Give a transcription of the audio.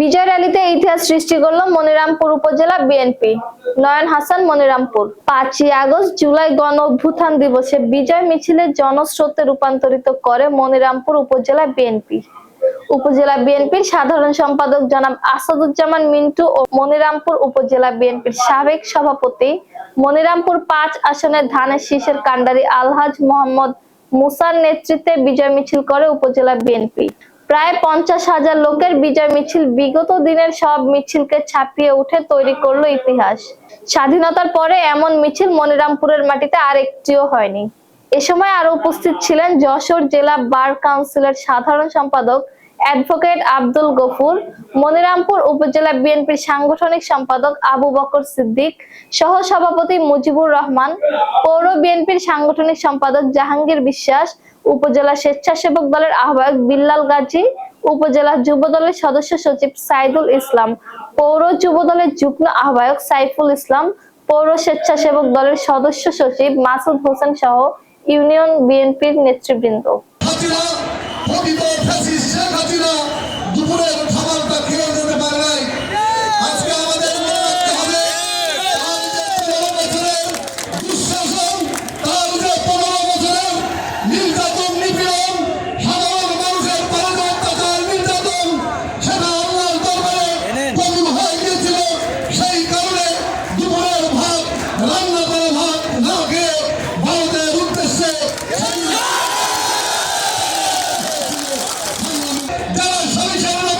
বিজয় র্যালিতে ইতিহাস সৃষ্টি করল মনিরামপুর উপজেলা বিএনপি। নয়ন হাসান মনিরামপুর। পাঁচই আগস্ট জুলাই গণ অভ্যুত্থান দিবসে বিজয় মিছিলের জনস্রোতে রূপান্তরিত করে মনিরামপুর উপজেলা বিএনপি। উপজেলা বিএনপির সাধারণ সম্পাদক জনাব আসাদুজ্জামান মিন্টু ও মনিরামপুর উপজেলা বিএনপির সাবেক সভাপতি মনিরামপুর পাঁচ আসনের ধানের শীষের কাণ্ডারি আলহাজ মোহাম্মদ মুসার নেতৃত্বে বিজয় মিছিল করে উপজেলা বিএনপি। প্রায় পঞ্চাশ হাজার লোকের বিজয় মিছিল বিগত দিনের সব মিছিলকে ছাপিয়ে উঠে তৈরি করল ইতিহাস। স্বাধীনতার পরে এমন মিছিল মনিরামপুরের মাটিতে আর একটিও হয়নি। এ সময় আরও উপস্থিত ছিলেন যশোর জেলা বার কাউন্সিলের সাধারণ সম্পাদক অ্যাডভোকেট আব্দুল গফুর, মনিরামপুর উপজেলা বিএনপির সাংগঠনিক সম্পাদক আবু বকর সিদ্দিক সহ সভাপতি মুজিবুর রহমান, পৌর বিএনপির সাংগঠনিক সম্পাদক জাহাঙ্গীর বিশ্বাস, উপজেলা স্বেচ্ছাসেবক দলের আহ্বায়ক বিল্লাল গাজী, উপজেলা যুব দলের সদস্য সচিব সাইদুল ইসলাম, পৌর যুব দলের যুগ্ম আহ্বায়ক সাইফুল ইসলাম, পৌর স্বেচ্ছাসেবক দলের সদস্য সচিব মাসুদ হোসেন সহ ইউনিয়ন বিএনপির নেতৃবৃন্দ। পতিত ফ্যাসিস্ট শেখ হাসিনা দুপুরের খাবারটা খেয়ে যেতে পারে নাই। আজকে আমাদের মনে রাখতে হবে তার যে পনেরো বছরের দুঃশাসন তার যে পনেরো বছরের নির্যাতন নিপীড়ন সাধারণ মানুষের পালিত অত্যাচার নির্যাতন সেটা আল্লাহর দরবারে কবুল হয়ে গিয়েছিল। সেই কারণে দুপুরের ভাত রান্না করে ভাত না খেয়ে ভারতের উদ্দেশ্যে যারা সরিষার